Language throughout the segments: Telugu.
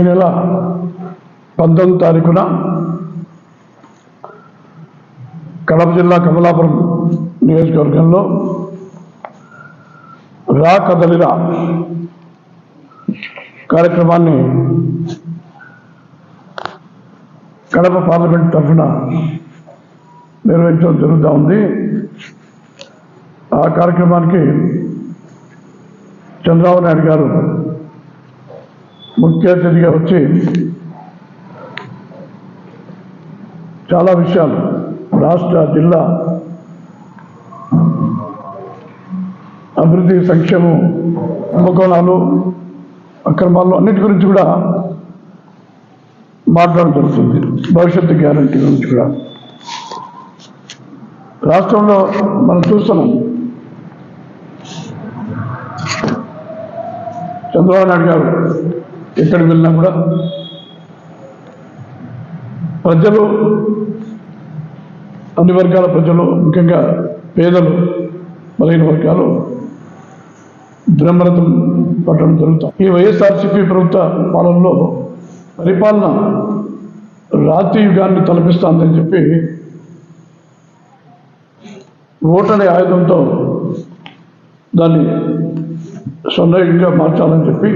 ఈ నెల పంతొమ్మిది తారీఖున కడప జిల్లా కమలాపురం నియోజకవర్గంలో రా కదలిరా కార్యక్రమాన్ని కడప పార్లమెంట్ తరఫున నిర్వహించడం జరుగుతూ ఉంది. ఆ కార్యక్రమానికి చంద్రబాబు నాయుడు గారు ముఖ్య అతిథిగా వచ్చి చాలా విషయాలు రాష్ట్ర జిల్లా అభివృద్ధి సంక్షేమం కుంభకోణాలు అక్రమాలు అన్నిటి గురించి కూడా మాట్లాడడం జరుగుతుంది. భవిష్యత్తు గ్యారంటీ గురించి కూడా. రాష్ట్రంలో మనం చూస్తున్నాం. చంద్రబాబు నాయుడు గారు ఎక్కడికి వెళ్ళినా కూడా ప్రజలు అన్ని వర్గాల ప్రజలు ముఖ్యంగా పేదలు బలైన వర్గాలు దురమరతం పట్టడం జరుగుతాం ఈ వైఎస్ఆర్సీపీ ప్రభుత్వ పాలనలో పరిపాలన రాతి యుగాన్ని తలపిస్తుందని చెప్పి ఓటనే ఆయుధంతో దాన్ని సొంతంగా మార్చాలని చెప్పి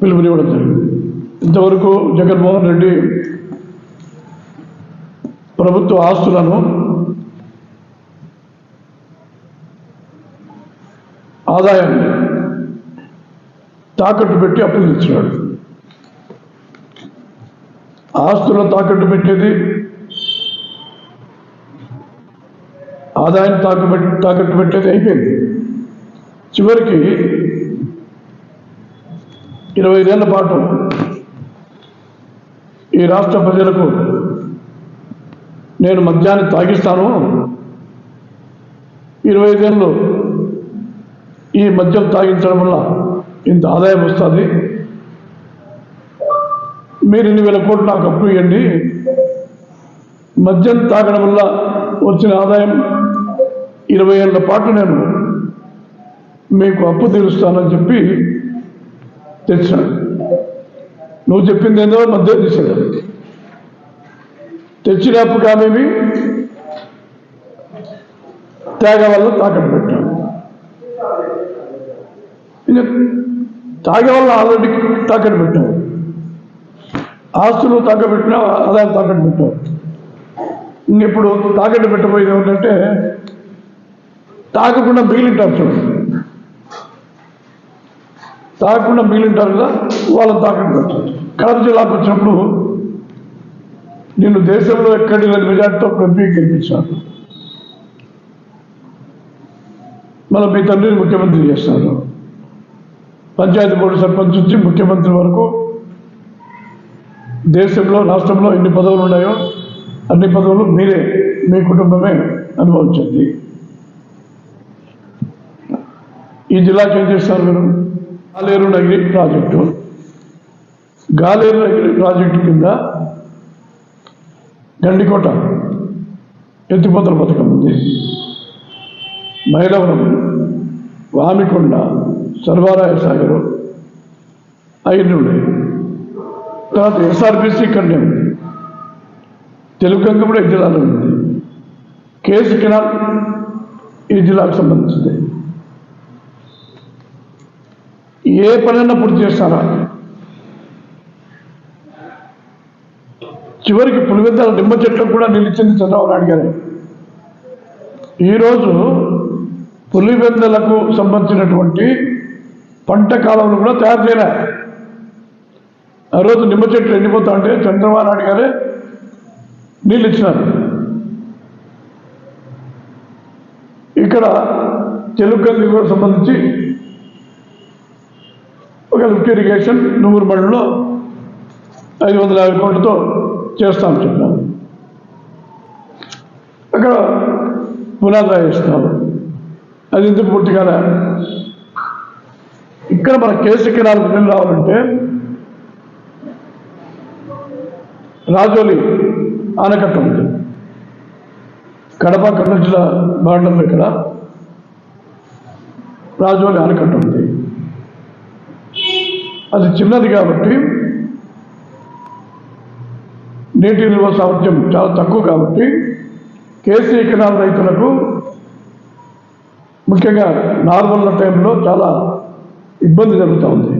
పిలుపునివ్వడం జరిగింది. ఇంతవరకు జగన్మోహన్ రెడ్డి ప్రభుత్వ ఆస్తులను ఆదాయాన్ని తాకట్టు పెట్టి అప్పులు తెచ్చినాడు ఆస్తులను తాకట్టు పెట్టేది ఆదాయం తాకబెట్టి తాకట్టు పెట్టేది అయిపోయింది. చివరికి ఇరవై ఐదేళ్ళ పాటు ఈ రాష్ట్ర ప్రజలకు నేను మద్యాన్ని తాగిస్తాను. ఇరవై ఐదేళ్ళు ఈ మద్యం తాగించడం వల్ల ఇంత ఆదాయం వస్తుంది. మీరు ఇన్ని వేల కోట్లు నాకు అప్పు ఇవ్వండి. మద్యం తాగడం వల్ల వచ్చిన ఆదాయం ఇరవై ఏళ్ళ పాటు నేను మీకు అప్పు తీరుస్తానని చెప్పి తెచ్చినాడు నువ్వు చెప్పింది ఏందో మధ్య తీసాడు తెచ్చినప్పుడు ఆమెవి త్యాగ వల్ల తాకట్టు పెట్టాడు. ఇంకా తాగే వల్ల ఆల్రెడీ తాకట్టు పెట్టావు ఆస్తులు తాకట్టు ఆదాయం తాకట్టు పెట్టావు ఇంకెప్పుడు తాకట్టు పెట్టబోయేది ఏమిటంటే తాగకుండా మిగిలింటారు చూడండి తాగకుండా మిగిలింటారు కదా వాళ్ళని తాకండి కడప జిల్లాకు వచ్చినప్పుడు నేను దేశంలో ఎక్కడి లేని మెజార్టీతో ఎంపీ గెలిపించాను. మన మీ తండ్రిని ముఖ్యమంత్రి చేస్తారు పంచాయతీ బోర్డు సర్పంచ్ నుంచి ముఖ్యమంత్రి వరకు దేశంలో రాష్ట్రంలో ఎన్ని పదవులు ఉన్నాయో అన్ని పదవులు మీరే మీ కుటుంబమే అనుభవించింది ఈ జిల్లాకి ఏం చేస్తారు మీరు. గాలేరు నగిరి ప్రాజెక్టు. గాలేరు నగిరి ప్రాజెక్టు కింద గండికోట ఎత్తిపోతల పథకం ఉంది. మైలవరం వామికొండ సర్వారాయ సాగరు అవన్నీ ఉన్నాయి తర్వాత ఎస్ఆర్బిసి ఇక్కడనే ఉంది తెలుగంగ కూడా ఈ జిల్లాలో ఉంది. కేసు కెనాల్ ఈ జిల్లాకు సంబంధించింది. ఏ పనైనా పూర్తి చేస్తారా? చివరికి పులివెద్దల నిమ్మ చెట్లకు కూడా నిలిచింది చంద్రబాబు నాయుడు గారే. ఈరోజు పులివెందులకు సంబంధించినటువంటి పంట కాలంలో కూడా తయారు చేయలే. ఆ రోజు నిమ్మ చెట్లు ఎండిపోతా ఉంటే చంద్రబాబు నాయుడు గారే నీళ్ళు ఇచ్చినారు. ఇక్కడ తెలుగు కూడా సంబంధించి ఒక లిఫ్ట్ ఇరిగేషన్ నూరు మండలిలో ఐదు వందల యాభై కోట్లతో చేస్తాం చెప్పినారు అక్కడ పునాది రాయిస్తున్నారు అది ఎందుకు పూర్తిగానే ఇక్కడ మన కేసు కెనాలకు నీళ్ళు రావాలంటే రాజోలి ఆనకట్ట ఉంది. కడప కర్నూలు జిల్లా బార్డర్లో ఇక్కడ రాజోలి ఆనకట్ట ఉంది. అది చిన్నది కాబట్టి నీటి నిల్వ సామర్థ్యం చాలా తక్కువ కాబట్టి కేసీ కెనాల్ రైతులకు ముఖ్యంగా నార్మల్ టైంలో చాలా ఇబ్బంది జరుగుతూ ఉంది.